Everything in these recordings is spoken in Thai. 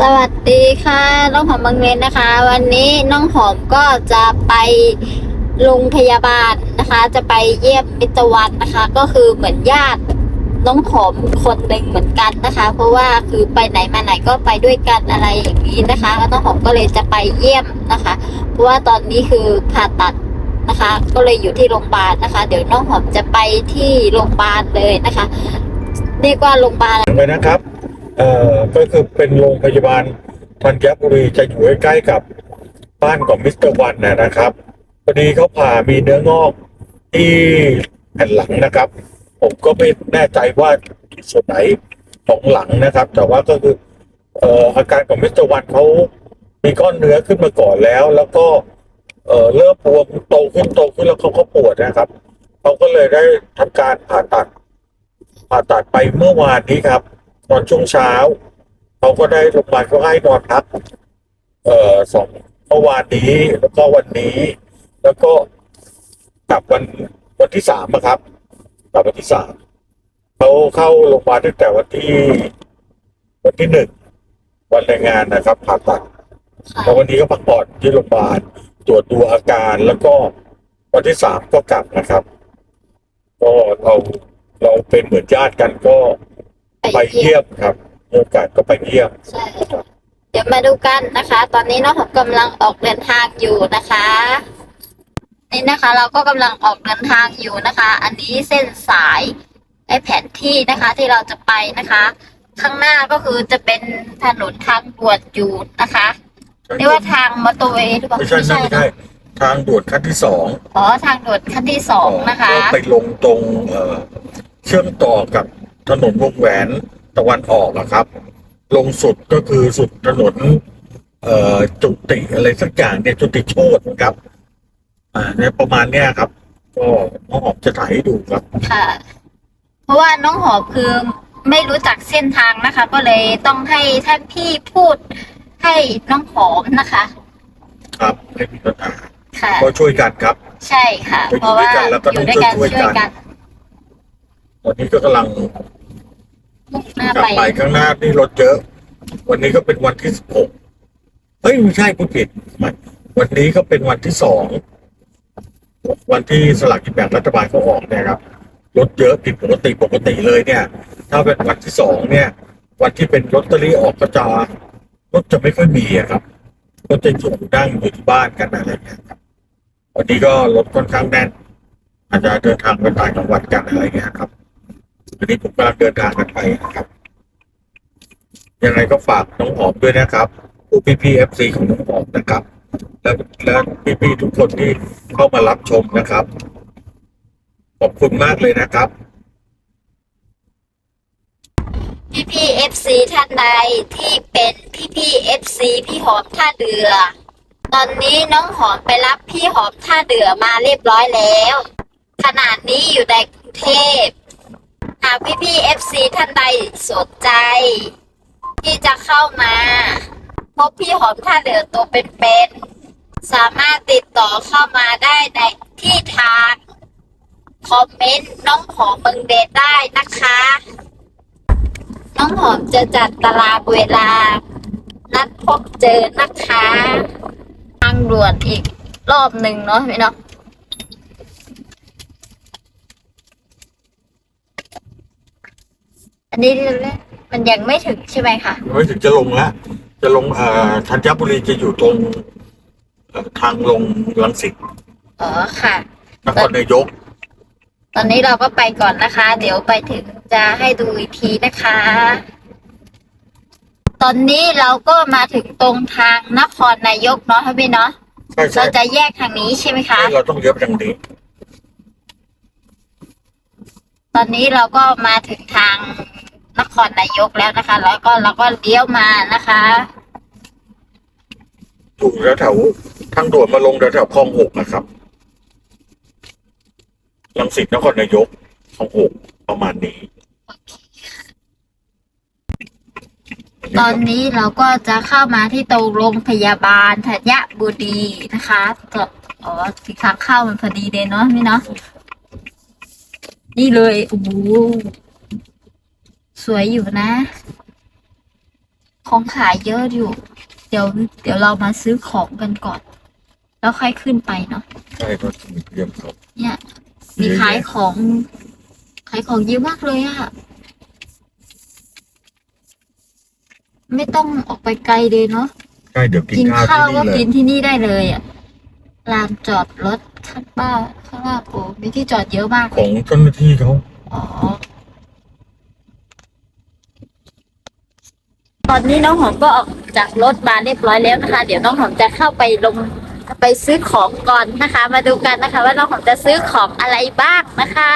สวัสดีค่ะ น้องหอมบางเลนนะคะ วันนี้น้องหอมก็จะไปโรงพยาบาลนะคะ จะไปเยี่ยมมิตรวันนะคะ ก็คือเหมือนญาติน้องหอมคนหนึ่งเหมือนกันนะคะ เพราะว่าคือไปไหนมาไหนก็ไปด้วยกันอะไรอย่างนี้นะคะแล้วน้องหอมก็เลยจะไปเยี่ยมนะคะ เพราะว่าตอนนี้คือผ่าตัดนะคะ ก็เลยอยู่ที่โรงพยาบาลนะคะ เดี๋ยวน้องหอมจะไปที่โรงพยาบาลเลยนะคะเรียกว่าโรงพยาบาลไปนะครับ เอ่อก็คือเป็นโรงพยาบาลธัญบุรีจะอยู่ใกล้ๆกับบ้านของมิสเตอร์วันนะนะครับพอดีเขาผ่ามีเนื้องอกที่แผ่นหลังนะครับ ผมก็ไม่แน่ใจว่าส่วนไหนของหลังนะครับ แต่ว่าก็คือเอ่ออาการของมิสเตอร์วันเขามีก้อนเนื้อขึ้นมาก่อนแล้ว แล้วก็เอ่อเริ่มบวมโตขึ้นโตขึ้นแล้วเขาก็ปวดนะครับเขาก็เลยได้ทำการผ่าตัดผ่าตัดไปเมื่อวานนี้ครับ ตอนช่วงเช้าเขาก็ได้โรงพยาบาลก็ให้นอนพักเอ่อสองเมื่อวานนี้แล้วก็วันนี้ แล้วก็กลับวันวันที่สามอะครับกลับวันที่สามเขาเข้าโรงพยาบาลตั้งแต่วันที่วันที่หนึ่งวันแรงงานนะครับผ่าตัดแล้ววันนี้ก็พักผ่อนที่โรงพยาบาลตรวจดูอาการแล้วก็วันที่สามก็กลับนะครับ ก็เราเราเป็นเหมือนญาติกันก็ ไปเยี่ยมครับมีโอกาสก็ไปเยี่ยมใช่เดี๋ยวมาดูกันนะคะ ตอนนี้น้องหอมกำลังออกเดินทางอยู่นะคะ นี่นะคะ เราก็กำลังออกเดินทางอยู่นะคะ อันนี้เส้นสายไอแผนที่นะคะ ที่เราจะไปนะคะ ข้างหน้าก็คือจะเป็นถนนทางด่วนอยู่นะคะเรียกว่าทางมอเตอร์เวย์หรือเปล่าไม่ใช่ไม่เนใช่อะทางด่วนขั้นที่สองอ๋อทางด่วนขั้นที่สองนะคะ ก็ไปลงตรงเอ่อเชื่อมต่อกับ ถนนวงแหวนตะวันออกอะครับ ลงสุดก็คือสุดถนนเอ่อจุติอะไรสักอย่างเนี่ยจุติโชตนะครับ อ่าเนี่ยประมาณเนี้ยครับ ก็น้องหอมจะถ่ายให้ดูครับ ค่ะ เพราะว่าน้องหอมคือไม่รู้จักเส้นทางนะคะ ก็เลยต้องให้ท่านพี่พูดให้น้องหอมนะคะ ครับไม่มีปัญหาค่ะ ก็ช่วยกันครับ ใช่ค่ะไปอยู่เพราะว่าด้วยกันแล้วก็อยู่ด้วยกันต้องช่วยช่วยกักันนตอนนี้ก็กำลังมุ่ง หน้ากลับไปไปข้างหน้านี่รถเยอะ วันนี้ก็เป็นวันที่สิบหกเฮ้ยไม่ใช่ผู้ผิดไม่วันนี้ก็เป็นวันที่สอง วันที่สลากกินแบ่งรัฐบาลเขาออกเนะครับ รถเยอะผิดปกติปกติเลยเนี่ย ถ้าเป็นวันที่สองเนี่ย วันที่เป็นลอตเตอรี่ออกก็จะรถจะไม่ค่อยมีอะครับก็จะอยู่นั่งอยู่ที่บ้านกันอะไรอย่างเงี้ยครับวันนี้ก็รถค่อนข้างแน่นอาจจะเดินทางไปต่างจังหวัดกันอะไรอย่างเงี้ยครับ วันนี้ผมกำลังเดินทางกันไปนะครับยังไงก็ฝากน้องหอมด้วยนะครับผู้พี่พีเอฟซีของน้องหอมนะครับ และและพี่พี่ทุกคนที่เข้ามารับชมนะครับ ขอบคุณมากเลยนะครับ พี่พี่เอฟซีท่านใดที่เป็นพี่พี่เอฟซีพี่หอมท่าเรือ ตอนนี้น้องหอมไปรับพี่หอมท่าเรือมาเรียบร้อยแล้ว ขนาดนี้อยู่ในกรุงเทพ หากพี่พี่เอฟซีท่านใดสนใจ ที่จะเข้ามาพบพี่หอมท่าเรือตัวเป็นๆสามารถติดต่อเข้ามาได้ในที่ทางคอมเมนต์น้องหอมเมืองเดชได้นะคะ น้องหอมจะจัดตารางเวลา นัดพบเจอนะคะ ทางด่วนอีกรอบหนึ่งเนาะพี่เนาะ อันนี้มันยังไม่ถึงใช่ไหมคะไม่ถึงจะลงแล้วจะลงเอ่อธัญบุรีจะอยู่ตรงเอ่อทางลงลังสิตอ๋อค่ะนครนายก ตอนนี้เราก็ไปก่อนนะคะ เดี๋ยวไปถึงจะให้ดูอีกทีนะคะ ตอนนี้เราก็มาถึงตรงทางนครนายกเนาะพี่เนาะใช่ใช่เราจะแยกทางนี้ใช่ไหมคะ เราต้องเลี้ยวไปทางนี้ ตอนนี้เราก็มาถึงทางนครนายกแล้วนะคะ แล้วก็เราก็เลี้ยวมานะคะอยู่แถวๆทางด่วนมาลงแถวๆคลองหกนะครับลังสิตนครนายกคลองหกประมาณนี้ ตอนนี้เราก็จะเข้ามาที่ตรงโรงพยาบาลธัญบุรีนะคะก็อ๋อสีทางเข้ามันพอดีเลยเนาะพี่เนาะ นี่เลยโอ้โหสวยอยู่นะ ของขายเยอะอยู่ เดี๋ยว เดี๋ยวเรามาซื้อของกันก่อน แล้วค่อยขึ้นไปเนาะใช่ก็ถึงเตรียมเขาเนี่ย มีขายของ ขายของเยอะมากเลยอะไม่ต้องออกไปไกลเลยเนาะ ใช่เดี๋ยวกินกินข้าวข้าวที่ก็นี่เลกิยนที่นี่ได้เลยอะ ลานจอดรถข้างบ้านข้างล่างโอ้มีที่จอดเยอะมากของเจ้าหน้าที่เขาอ๋อ ตอนนี้น้องหอมก็ออกจากรถมาเรียบร้อยแล้วนะคะ เดี๋ยวน้องหอมจะเข้าไปลงไปซื้อของก่อนนะคะ มาดูกันนะคะ ว่าน้องหอมจะซื้อของอะไรบ้างนะคะ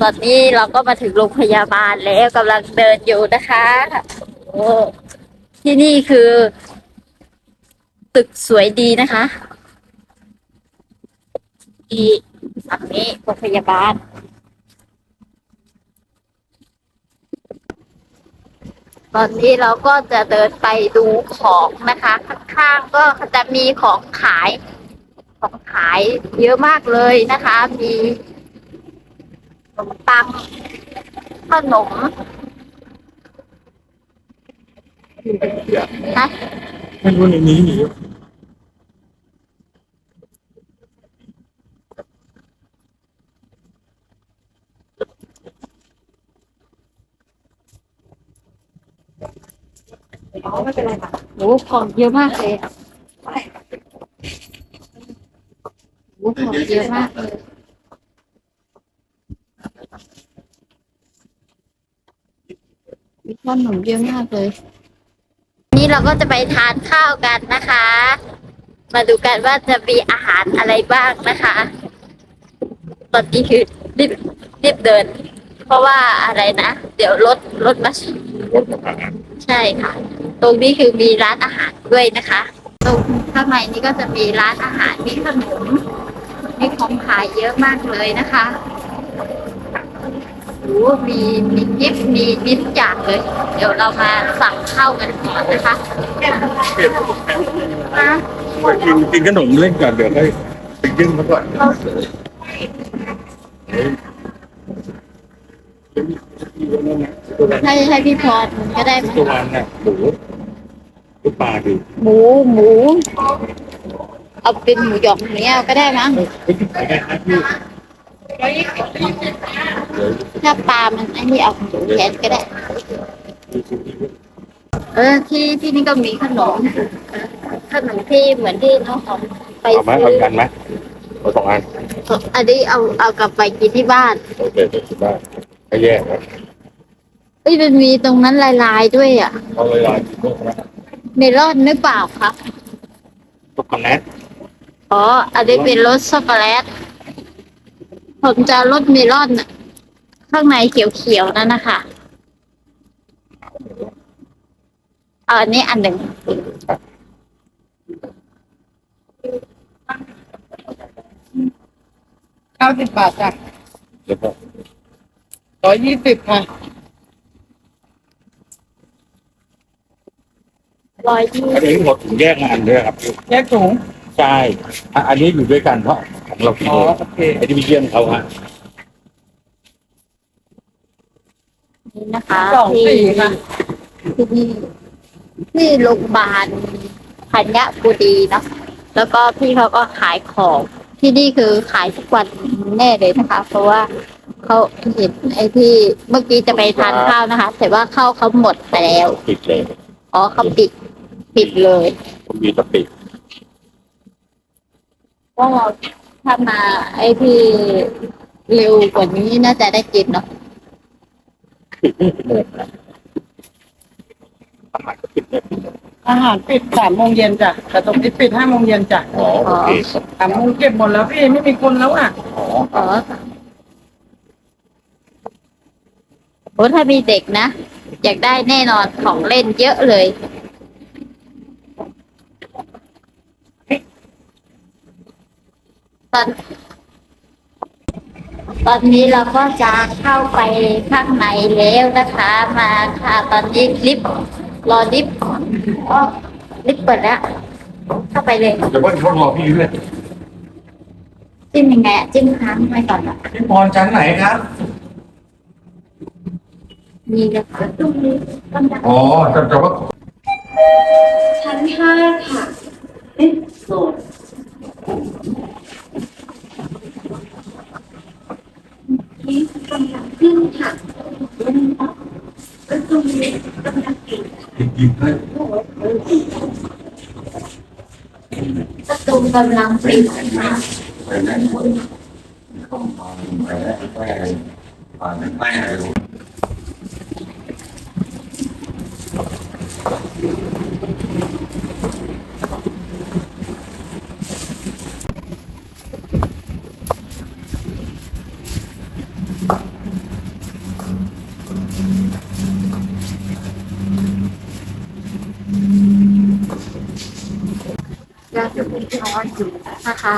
ตอนนี้เราก็มาถึงโรงพยาบาลแล้วกำลังเดินอยู่นะคะ โอ้ที่นี่คือ ตึกสวยดีนะคะที่ฝั่งนี้โรงพยาบาล ตอนนี้เราก็จะเดินไปดูของนะคะ ข้างๆก็จะมีของขาย ของขายเยอะมากเลยนะคะ มีขนมปังขนมนะไม่รู้ในนี้มี อ๋อไม่เป็นไรค่ะโอ้ของเยอะมากเลยโอ้ของเยอะมากเลยมีขนมเยอะมากเลย นี่เราก็จะไปทานข้าวกันนะคะ มาดูกันว่าจะมีอาหารอะไรบ้างนะคะ ตอนนี้คือรีบรีบเดิน เพราะว่าอะไรนะ เดี๋ยวรถรถมาใช่ค่ะ ตรงนี้คือมีร้านอาหารด้วยนะคะ ตรงข้างในนี้ก็จะมีร้านอาหารมีขนมมีของขายเยอะมากเลยนะคะโอ้มีมีกิฟต์มีมีทุกอย่างเลย เดี๋ยวเรามาสั่งข้าวกันก่อนนะคะเปลี่ยนนะไปกินกินขนมเล่นก่อนเดี๋ยวให้ไปยื่นมาก่อนเราให้ให้พี่พรก็ได้ไหมตัววันน่ะหมูห รือปลาดีหมูหมู เอาเป็นหมูหยองเนี้ยก็ได้มั้งไม่ถึงไหนกันนะพี่เดี๋ยวถ้าปลามันไอ้นี่เอาหมูแทนก็ได้ดูสิเออที่ที่นี่ก็มีขนมขนมที่เหมือนที่น้องของไปเอาไหมซื้เอาอกันไหมเอาสองอันอันนี้เอาเอากลับไปกินที่บ้านโอเคเดี๋ยวคิดได้ไม่แยกนะเอ้ยมันมีตรงนั้นลายๆด้วยอะ เอาเวลากินพวกนั้น เมลอนหรือเปล่าคะช็อกโกแลตอ๋อ อันนี้เป็นรสช็อกโกแลต ผมจะรสเมลอนน่ะข้างในเขียวๆนั่นนะคะเอาอันนี้อันหนึ่ง เก้าสิบบาทจ้ะแล้วก็ร้อยยี่สิบค่ะ ร้อยยี่อันนี้เราถึงแยกงานด้วยครับแยกถุงใช่อะอันนี้อยู่ด้วยกันเพราะของเรากินอ๋อเองโอเคไอ้ที่ไปเยี่ยมเขาฮะนี่นะคะสองที่สี่ค่ะที่นี่ที่โรงพยาบาลธัญบุรีเนาะแล้วก็พี่เขาก็ขายของที่นี่คือขายทุกวันแน่เลยนะคะ เพราะว่าเขาเห็นไอ้ที่เมื่อกี้จะไปทานข้าวนะคะ แต่ว่าข้าวเขาหมดไปแล้ว ปิดเลยอ๋อเขาปิด ปิดเลยผมมีสติว่าเราถ้ามาไอ้ที่เร็วกว่านี้น่าจะได้กินเนาะอาหารก็ปิดเลยอาหารปิดสามโมงเย็นจ้ะแต่ตรงนี้ปิดห้าโมงเย็นจ้ะอ๋อโอเคสามโมงเก็บหมดแล้วพี่ไม่มีคนแล้วอะอ๋ออ๋อโอ้ถ้ามีเด็กนะ อยากได้แน่นอนของเล่นเยอะเลย ตอนตอนนี้เราก็จะเข้าไปข้างในแล้วนะคะ มาค่ะตอนนี้ลิฟต์รอลิฟต์อ๋อลิฟต์เปิดแล้ว เข้าไปเลยเดี๋ยวว่าเขารอพี่ด้วยจิ้มยังไงอะจิ้มค้างไว้ก่อนอะพี่พรชั้นไหนครับมนี่นะคะตรงนี้กำลังอ๋อแต่แต่ว่าชั้นห้าค่ะเอ๊ะโซนนี่กำลังขึ้นค่ะลงออกก็ตรงนี้กำลัง ปิดยิงให้ประตูกำลังปิดนะไปนั่นเข้ามาไปแล้วไปผ่านไปไหนรู้ยัง ร้อนอยู่นะคะ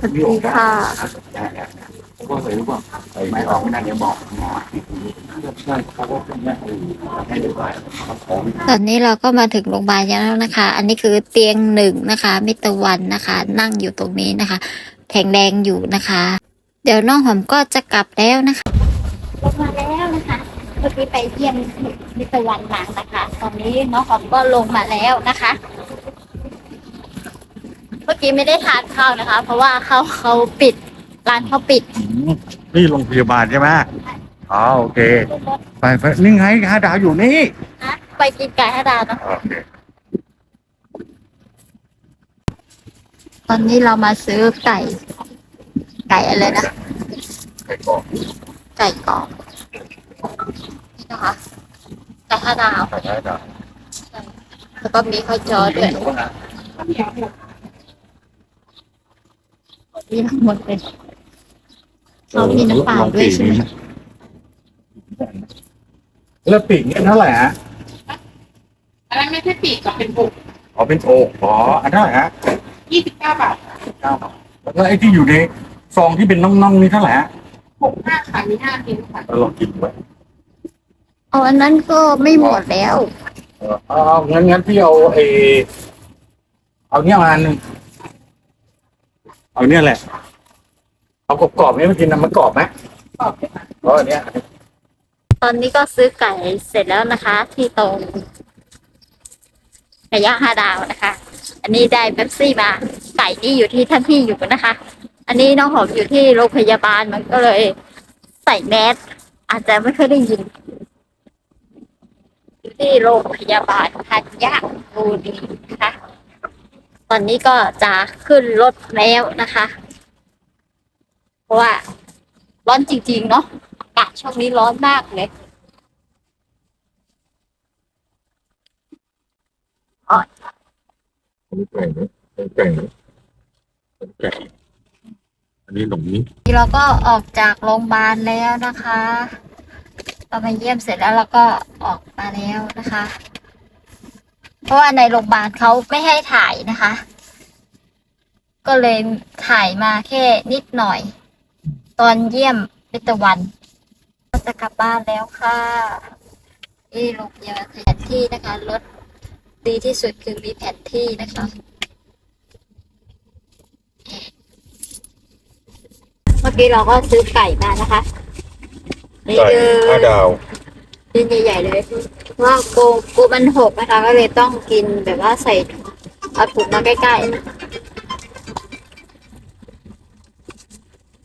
สวัสดีค่ะก็เลยรู้ว่าไม่ออกไม่น่าจะบอกหมอใช่เขาก็เป็นแม่ให้ดูไปของตอนนี้เราก็มาถึงโรงพยาบาลแล้วนะคะ อันนี้คือเตียงหนึ่งนะคะ มิตรวันนะคะ นั่งอยู่ตรงนี้นะคะ แข็งแรงอยู่นะคะ เดี๋ยวน้องหอมก็จะกลับแล้วนะคะ ลงมาแล้วนะคะเมื่อกี้ไปเยี่ยมมิตรวันมานะคะ ตอนนี้น้องหอมก็ลงมาแล้วนะคะ เมื่อกี้ไม่ได้ทานข้าวนะคะ เพราะว่าเขาเขาปิดร้านเขาปิดนี่โรงพยาบาลใช่ไหมอ๋อโอเค ไปไปนี่ไงฮาดาวอยู่นี่นะไปกินไก่ฮาดาวเนอะโอเคตอนนี้เรามาซื้อไก่ ไก่อะไรนะไปก่อนไก่กรอบนี่นะคะไก่ฮาดาวไปฮาดาวแล้วก็มีข้าวจอด้วยมี ทั้งหมดเลยเขามีน้ำเปล่าด้วยใช่ไหมแล้วปีกเนี่ยเท่าไหร่ฮะอันนั้นไม่ใช่ปีกกับเป็นบุกอ๋อเป็นโอกอ๋ออันเท่าไหร่ฮะยี่สิบเก้าบาทเก้าบาทแล้วไอ้ที่อยู่ในซองที่เป็นน่องๆนี่เท่าไหร่ฮะหกห้าค่ะมีห้าชิ้นค่ะเราลองกินไว้เอาอันนั้นก็ไม่หมดแล้ว เออเอาเอางั้นงั้นพี่เอาเออเอาเนี่ยมาอันหนึ่ง เอาเนี่ยแหละ เอากรอบๆเนี่ยมากินนะมันกรอบไหมตอบเลยค่ะเพราะอันเนี้ยตอนนี้ก็ซื้อไก่เสร็จแล้วนะคะ ที่ตรงไก่ย่างห้าดาวนะคะ อันนี้ได้เบปซี่มา ไก่นี่อยู่ที่ท่านที่อยู่นะคะ อันนี้น้องหอมอยู่ที่โรงพยาบาลมันก็เลย ใส่แมสอาจจะไม่เคอยได้ยิน อยู่ที่โรงพยาบาลพันยะบุรีนะคะ ตอนนี้ก็จะขึ้นรถแล้วนะคะ เพราะว่าร้อนจริงๆเนาะอากาศช่วงนี้ร้อนมากเลยอันนี้แกงนะแกงนะแกงอันนี้หนมนี้เราก็ออกจากโรงพยาบาลแล้วนะคะเรามาเยี่ยมเสร็จแล้วเราก็ออกมาแล้วนะคะ เพราะว่าในโรงพยาบาลเขาไม่ให้ถ่ายนะคะ ก็เลยถ่ายมาแค่นิดหน่อย ตอนเยี่ยมมิตรวันก็จะกลับบ้านแล้วค่ะที่โรงพยาบาลแผนที่นะคะรถดีที่สุดคือมีแผนที่นะคะเมื่อกี้เราก็ซื้อไก่มานะคะนี่ไก่ห้าดาว ชิ้นใหญ่ๆเลยเพราะว่าโกโกมันหกนะคะ ก็เลยต้องกินแบบว่าใส่เอาถุงมาใกล้ๆ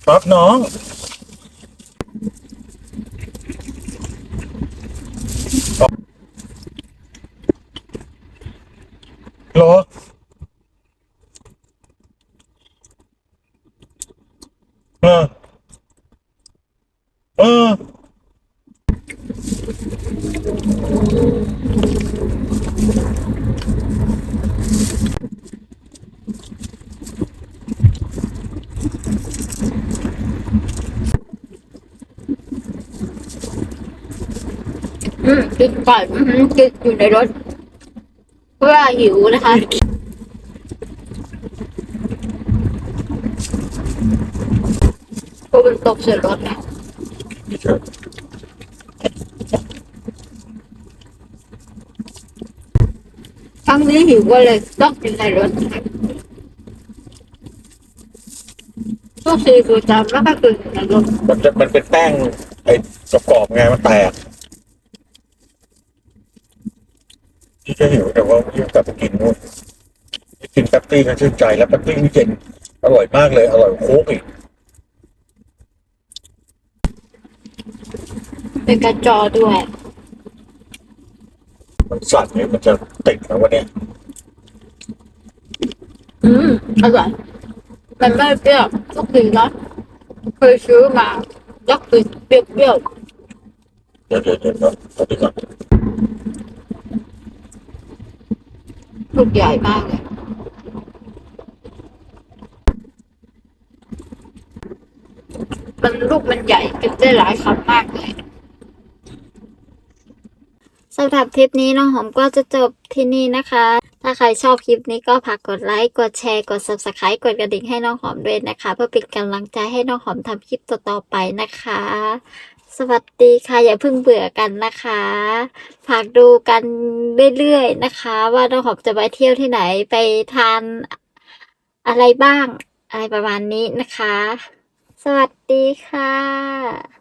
ครับน้อง เหรอ เอออ อืมกินก่อนอืมกินอยู่ในรถ เพื่อหิวนะคะโกมันตกใส่รถนะไรั้งนี้หิวก็เลยต้องกินในรถพวกซีฟู้ดจำแล้วก็กิอในรถมันจะมันเป็นแป้งไอ้กรอบไงมันแตกที่จะหิวแต่ว่ายิ่งกลับไปกินนู่นกินแป๊บตี้กันชื่นใจแล้วแป๊บตี้นี่เย็นอร่อยมากเลย อร่อยโค้กอีกเป็นกระจอด้วย มันสั่นเนี่ยมันจะติดนะวันเนี้ยอืมอร่อยมันไม่เปรี้ยวก็คือเนาะเคยซื้อมาแล้วคือเปรี้ยวเดี๋ยวเดี๋ยวเดี๋ยวเดี๋ยวเอาไปก่อนๆลูกใหญ่มากเลยมันลูกมันใหญ่กินได้หลายคำมากเลย สำหรับทริปนี้น้องหอมก็จะจบที่นี่นะคะ ถ้าใครชอบคลิปนี้ก็ฝากกดไลค์กดแชร์กด subscribe กดกระดิ่งให้น้องหอมด้วยนะคะ เพื่อเป็นกำลังใจให้น้องหอมทำคลิปต่อๆไปนะคะ สวัสดีค่ะอย่าเพิ่งเบื่อกันนะคะฝากดูกันเรื่อยๆนะคะ ว่าน้องหอมจะไปเที่ยวที่ไหนไปทานอะไรบ้างอะไรประมาณนี้นะคะ สวัสดีค่ะ